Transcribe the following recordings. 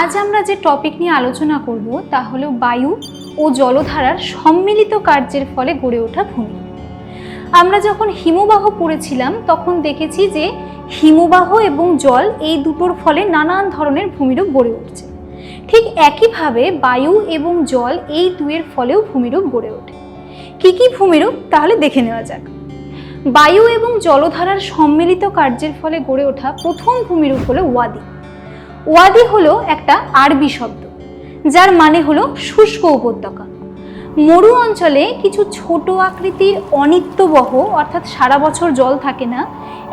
আজ আমরা যে টপিক নিয়ে আলোচনা করব, তা হলো বায়ু ও জলধারার সম্মিলিত কার্যের ফলে গড়ে ওঠা ভূমি। আমরা যখন হিমবাহ পড়েছিলাম, তখন দেখেছি যে হিমবাহ এবং জল এই দুটোর ফলে নানান ধরনের ভূমিরূপ গড়ে উঠছে। ঠিক একইভাবে বায়ু এবং জল এই দুয়ের ফলেও ভূমিরূপ গড়ে ওঠে। কি কি ভূমিরূপ? তাহলে দেখে নেওয়া যাক। বায়ু এবং জলধারার সম্মিলিত কার্যের ফলে গড়ে ওঠা প্রথম ভূমিরূপ হলো ওয়াদি। ওয়াদি হলো একটা আরবি শব্দ, যার মানে হলো শুষ্ক উপত্যকা। মরু অঞ্চলে কিছু ছোট আকৃতির অনিত্যবহ, অর্থাৎ সারা বছর জল থাকে না,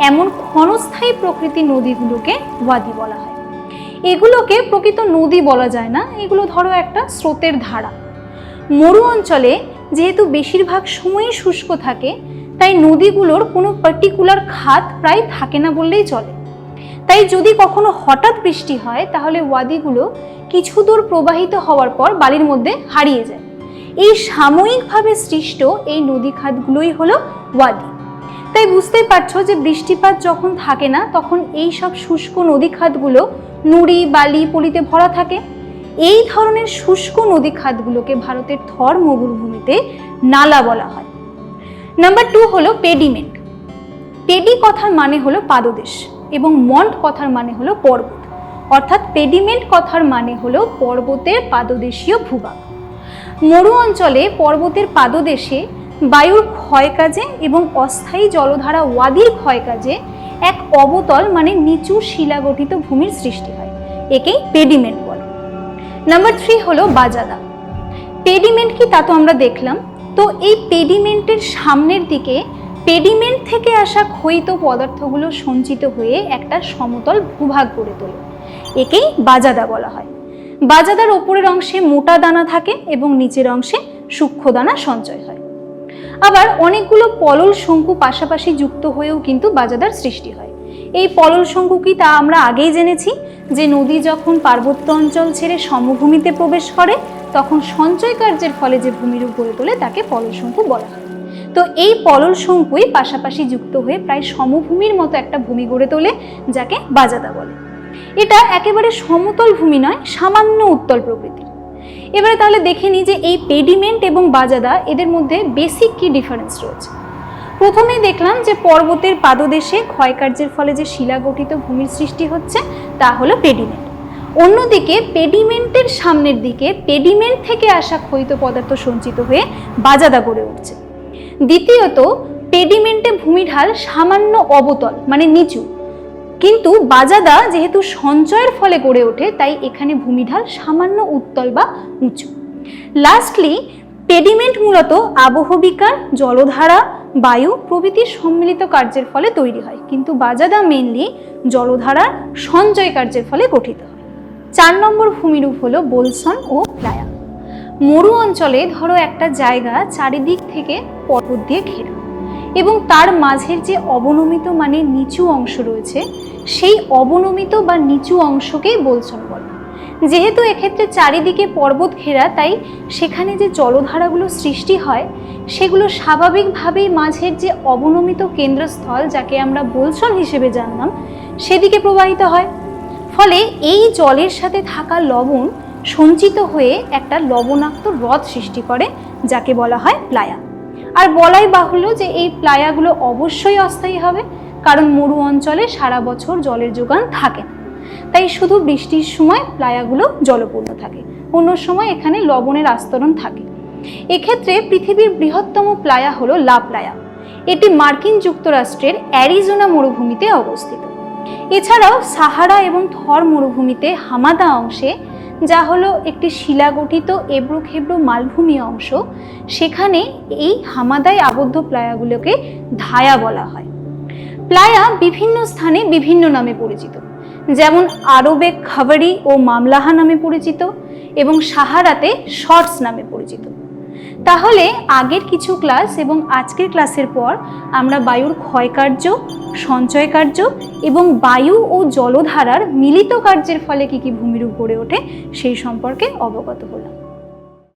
এমন ক্ষণস্থায়ী প্রকৃতির নদীগুলোকে ওয়াদি বলা হয়। এগুলোকে প্রকৃত নদী বলা যায় না, এগুলো ধরো একটা স্রোতের ধারা। মরু অঞ্চলে যেহেতু বেশিরভাগ সময়ই শুষ্ক থাকে তাই নদীগুলোর কোনো পার্টিকুলার খাত প্রায় থাকে না বললেই চলে। তাই যদি কখনো হঠাৎ বৃষ্টি হয়, তাহলে ওয়াদিগুলো কিছু দূর প্রবাহিত হওয়ার পর বালির মধ্যে হারিয়ে যায়। এই সাময়িকভাবে সৃষ্ট এই নদী খাতগুলোই হলো ওয়াদি। তাই বুঝতেই পারছ যে বৃষ্টিপাত যখন থাকে না, তখন এই সব শুষ্ক নদী খাতগুলো নুড়ি, বালি, পলিতে ভরা থাকে। এই ধরনের শুষ্ক নদী খাতগুলোকে ভারতের থর মরুভূমিতে নালা বলা হয়। নাম্বার টু হলো পেডিমেন্ট পেডি কথার মানে হলো পাদদেশ এবং মন্ট কথার মানে হলো পর্বত। অর্থাৎ পেডিমেন্ট কথার মানে হলো পর্বতের পাদদেশীয় ভূভাগ। মরু অঞ্চলে পর্বতের পাদদেশে বায়ুর ক্ষয়কাজে এবং অস্থায়ী জলধারা ওয়াদির ক্ষয়কাজে এক অবতল মানে নিচু শিলাগঠিত ভূমির সৃষ্টি হয়। একেই পেডিমেন্ট বলে। নাম্বার থ্রি হলো বাজাদা। পেডিমেন্ট কি তা তো আমরা দেখলাম। তো এই পেডিমেন্টের সামনের দিকে পেডিমেন্ট থেকে আসা ক্ষয়িত পদার্থগুলো সঞ্চিত হয়ে একটা সমতল ভূভাগ গড়ে তোলে। একেই বাজাদা বলা হয়। বাজাদার ওপরের অংশে মোটা দানা থাকে এবং নিচের অংশে সূক্ষ্ম দানা সঞ্চয় হয়। আবার অনেকগুলো পলল শঙ্কু পাশাপাশি যুক্ত হয়েও কিন্তু বাজাদার সৃষ্টি হয়। এই পলল শঙ্কু কি তা আমরা আগেই জেনেছি যে নদী যখন পার্বত্য অঞ্চল ছেড়ে সমভূমিতে প্রবেশ করে তখন সঞ্চয় কার্যের ফলে যে ভূমিরূপ গড়ে তোলে, তাকে পলল শঙ্কু বলা হয়। তো এই পলল শঙ্কুই পাশাপাশি যুক্ত হয়ে প্রায় সমভূমির মতো একটা ভূমি গড়ে তোলে, যাকে বাজাদা বলে। এটা একেবারে সমতল ভূমি নয়, সামান্য উত্তল প্রকৃতির। এবারে তাহলে দেখে নিই যে এই পেডিমেন্ট এবং বাজাদা এদের মধ্যে বেসিক কি ডিফারেন্স রয়েছে। প্রথমেই দেখলাম যে পর্বতের পাদদেশে ক্ষয়কার্যের ফলে যে শিলা গঠিত ভূমির সৃষ্টি হচ্ছে, তা হলো পেডিমেন্ট। অন্যদিকে পেডিমেন্টের সামনের দিকে পেডিমেন্ট থেকে আসা ক্ষয়িত পদার্থ সঞ্চিত হয়ে বাজাদা গড়ে উঠছে। দ্বিতীয়ত, পেডিমেন্টে ভূমিঢাল সামান্য অবতল মানে নিচু। কিন্তু বাজাদা যেহেতু সঞ্চয়ের ফলে গড়ে ওঠে, তাই এখানে ভূমিঢাল সামান্য উত্তল বা উঁচু। লাস্টলি, পেডিমেন্ট মূলত আবহবিকার জলধারা, বায়ু প্রভৃতির সম্মিলিত কার্যের ফলে তৈরি হয়। কিন্তু বাজাদা মেনলি জলধারার সঞ্চয় কার্যের ফলে গঠিত হয়। চার নম্বর ভূমিরূপ হলো বোলসন ও প্লায়া মরু অঞ্চলে ধরো একটা জায়গা চারিদিক থেকে পর্বত দিয়ে ঘেরা এবং তার মাঝের যে অবনমিত মানে নিচু অংশ রয়েছে, সেই অবনমিত বা নিচু অংশকেই বলছন বলে। যেহেতু এক্ষেত্রে চারিদিকে পর্বত ঘেরা, তাই সেখানে যে জলধারাগুলো সৃষ্টি হয়, সেগুলো স্বাভাবিকভাবেই মাঝের যে অবনমিত কেন্দ্রস্থল, যাকে আমরা বোলসন হিসেবে জানলাম, সেদিকে প্রবাহিত হয়। ফলে এই জলের সাথে থাকা লবণ সঞ্চিত হয়ে একটা লবণাক্ত হ্রদ সৃষ্টি করে, যাকে বলা হয় প্লায়া। আর বলাই বাহুল্য যে এই প্লায়াগুলো অবশ্যই অস্থায়ী হবে, কারণ মরু অঞ্চলে সারা বছর জলের যোগান থাকে। তাই শুধু বৃষ্টির সময় প্লায়াগুলো জলপূর্ণ থাকে, অন্য সময় এখানে লবণের আস্তরণ থাকে। এক্ষেত্রে পৃথিবীর বৃহত্তম প্লায়া হলো লা প্লায়া। এটি মার্কিন যুক্তরাষ্ট্রের অ্যারিজোনা মরুভূমিতে অবস্থিত। এছাড়াও সাহারা এবং থর মরুভূমিতে হামাদা অংশে, যা হলো একটি শিলাগঠিত এবড়ো খেবড়ো মালভূমি অংশ, সেখানে এই হামাদায় আবদ্ধ প্লায়াগুলোকে ধায়া বলা হয়। প্লায়া বিভিন্ন স্থানে বিভিন্ন নামে পরিচিত, যেমন আরবে খাবারি ও মামলাহা নামে পরিচিত এবং সাহারাতে শর্টস নামে পরিচিত। তাহলে আগের কিছু ক্লাস এবং আজকের ক্লাসের পর আমরা বায়ুর ক্ষয়কার্য সঞ্চয় কার্য এবং বায়ু ও জলধারার মিলিত কার্যের ফলে কী কী ভূমিরূপ গড়ে ওঠে সেই সম্পর্কে অবগত হলাম।